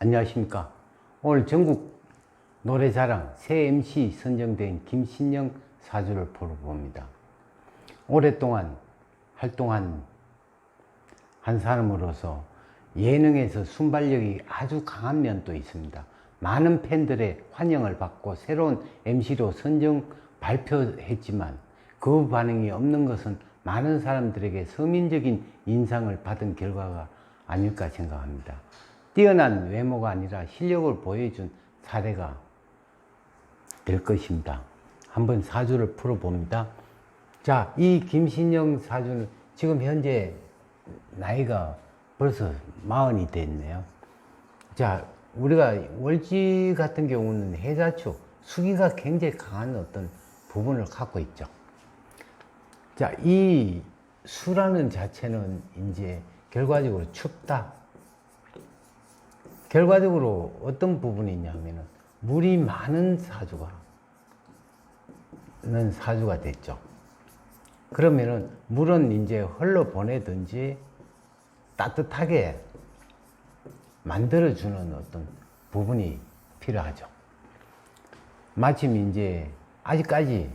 안녕하십니까. 오늘 전국 노래자랑 새 MC 선정된 김신영 사주를 보러 봅니다. 오랫동안 활동한 한 사람으로서 예능에서 순발력이 아주 강한 면도 있습니다. 많은 팬들의 환영을 받고 새로운 MC로 선정 발표했지만 그 반응이 없는 것은 많은 사람들에게 서민적인 인상을 받은 결과가 아닐까 생각합니다. 뛰어난 외모가 아니라 실력을 보여준 사례가 될 것입니다. 한번 사주를 풀어봅니다. 자, 이 김신영 사주는 지금 현재 나이가 벌써 마흔이 됐네요. 자, 우리가 월지 같은 경우는 해자축, 수기가 굉장히 강한 어떤 부분을 갖고 있죠. 자, 이 수라는 자체는 이제 결과적으로 춥다. 결과적으로 어떤 부분이 있냐면은 물이 많은 사주가 는 사주가 됐죠. 그러면은 물은 이제 흘러 보내든지 따뜻하게 만들어주는 어떤 부분이 필요하죠. 마침 이제 아직까지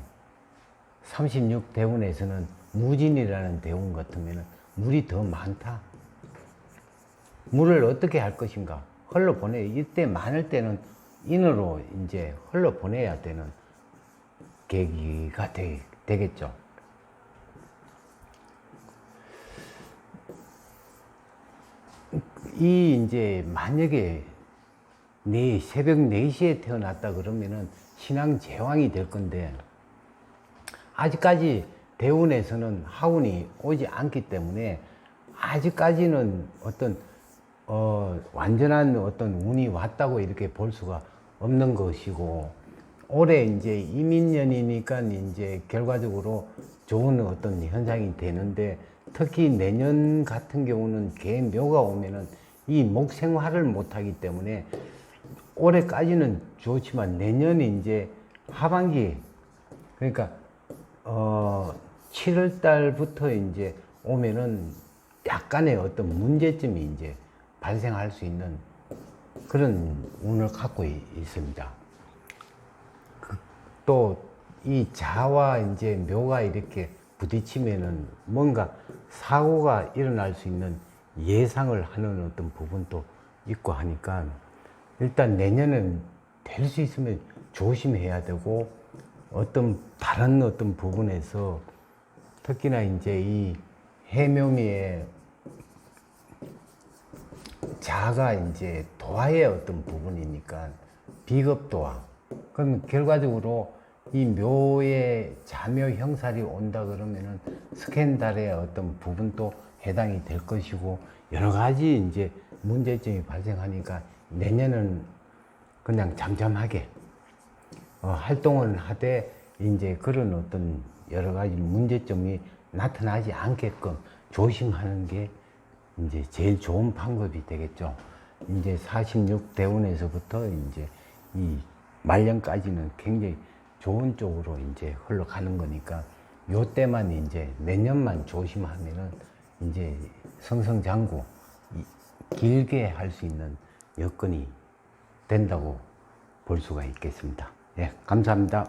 36 대운에서는 무진이라는 대운 같으면 물이 더 많다. 물을 어떻게 할 것인가? 흘러 보내. 이때 많을 때는 인으로 이제 흘러 보내야 되는 계기가 되, 되겠죠. 이 이제 만약에 내 새벽 4시에 태어났다 그러면은 신앙 제왕이 될 건데 아직까지 대운에서는 하운이 오지 않기 때문에 아직까지는 어떤 어, 완전한 어떤 운이 왔다고 이렇게 볼 수가 없는 것이고 올해 이제 이민년이니까 이제 결과적으로 좋은 어떤 현상이 되는데 특히 내년 같은 경우는 개묘가 오면은 이 목생활을 못하기 때문에 올해까지는 좋지만 내년이 이제 하반기 그러니까 어 7월 달부터 이제 오면은 약간의 어떤 문제점이 이제 발생할 수 있는 그런 운을 갖고 있, 있습니다. 또 이 자와 이제 묘가 이렇게 부딪히면은 뭔가 사고가 일어날 수 있는 예상을 하는 어떤 부분도 있고 하니까 일단 내년은 될 수 있으면 조심해야 되고 어떤 다른 어떤 부분에서 특히나 이제 이 해묘미의 자가 이제 도화의 어떤 부분이니까 비겁도화. 그럼 결과적으로 이 묘의 자묘 형살이 온다 그러면은 스캔달의 어떤 부분도 해당이 될 것이고 여러 가지 이제 문제점이 발생하니까 내년은 그냥 잠잠하게 어, 활동을 하되 이제 그런 어떤 여러 가지 문제점이 나타나지 않게끔 조심하는 게 이제 제일 좋은 방법이 되겠죠. 이제 46 대운에서부터 이제 이 말년까지는 굉장히 좋은 쪽으로 이제 흘러가는 거니까 요 때만 이제 내년만 조심하면은 이제 성성장구 이- 길게 할 수 있는 여건이 된다고 볼 수가 있겠습니다. 예, 감사합니다.